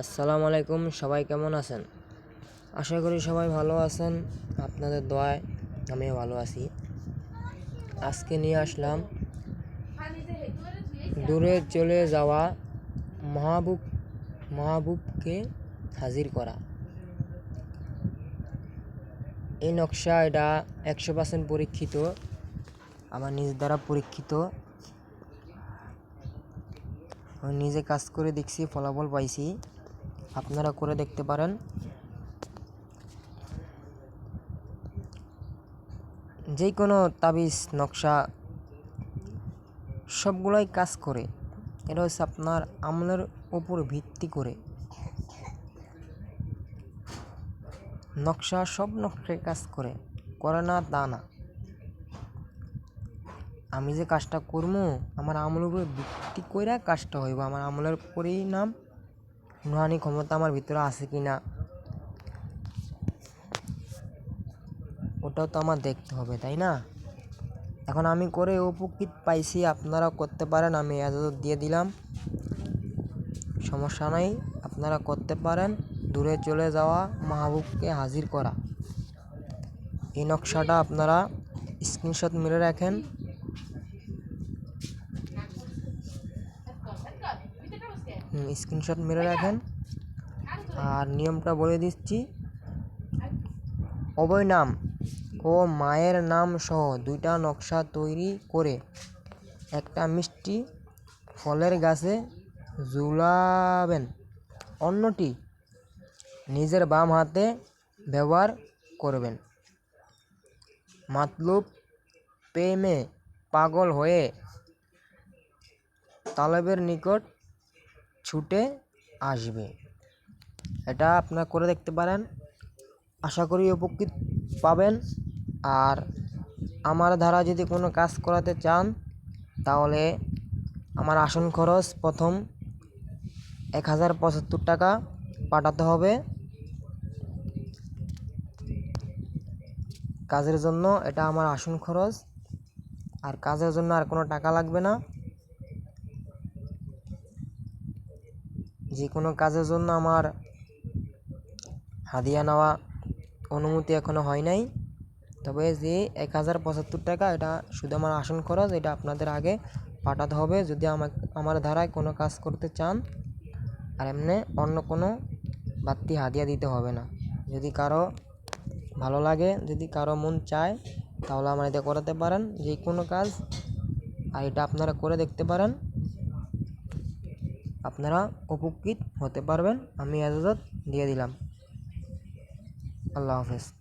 আসসালামু আলাইকুম, সবাই কেমন আছেন? আশা করি সবাই ভালো আছেন, আপনাদের দোয়ায় আমিও ভালো আছি। আজকে নিয়ে আসলাম দূরে চলে যাওয়া মাহবুব, মাহবুবকে হাজির করা। এই নকশা এটা একশো পার্সেন্ট পরীক্ষিত, আমার নিজ দ্বারা পরীক্ষিত। নিজে কাজ করে দেখছি, ফলাফল পাইছি। আপনারা করে দেখতে পারেন। যে কোনো তাবিজ, নকশা, সবগুলোই কাজ করে। এটা হচ্ছে আপনার আমলের উপর ভিত্তি করে। নকশা সব নকশায় কাজ করে করে না তা না। আমি যে কাজটা করব আমার আমলের উপরে ভিত্তি কইরা কাজটা হইব। আমার আমলের উপরেই নাম নুহানি ক্ষমতা আমার ভিতরে আছে কি না? ওটাও তো আমার দেখতে হবে, তাই না? এখন আমি করে উপকৃত পাইছি, আপনারা করতে পারেন, আমি এজাজত দিয়ে দিলাম। সমস্যা নাই, আপনারা করতে পারেন, দূরে চলে যাওয়া মাহবুবকে হাজির করা। এই নকশাটা আপনারা স্ক্রিনশট মেরে রাখেন। স্ক্রিনশট মেরে রাখেন। আর নিয়মটা বলে দিচ্ছি। অবয় নাম ও মায়ের নাম সহ দুইটা নকশা তৈরি করে একটা মিষ্টি ফলের গাছে ঝুলাবেন। অন্যটি নিজের বাম হাতে ব্যবহার করবেন। মাতলুব প্রেমে পাগল হয়ে তালেবের নিকট ছুটে আসবে। এটা আপনারা করে দেখতে পারেন। আশা করি উপকৃত পাবেন। আর আমার দ্বারা যদি কোনো কাজ করাতে চান, তাহলে আমার আসন খরচ প্রথম এক হাজার পঁচাত্তর টাকা পাঠাতে হবে। কাজের জন্য এটা আমার আসন খরচ। আর কাজের জন্য আর কোনো টাকা লাগবে না। যে কোনো কাজের জন্য আমার হাদিয়া নেওয়া অনুমতি এখনও হয় নাই। তবে যে এক হাজার পঁচাত্তর টাকা এটা শুধু আমার আসন খরচ, এটা আপনাদের আগে পাঠাতে হবে। যদি আমাকে, আমার ধারায় কোনো কাজ করতে চান, আর এমনি অন্য কোনো বাড়তি হাদিয়া দিতে হবে না। যদি কারও ভালো লাগে, যদি কারও মন চায়, তাহলে আমার এটা করাতে পারেন। যে কোনো কাজ, আর এটা আপনারা করে দেখতে পারেন। আপনারা উপকৃত হতে পারবেন। আমি এজাজত দিয়ে দিলাম। আল্লাহ হাফেজ।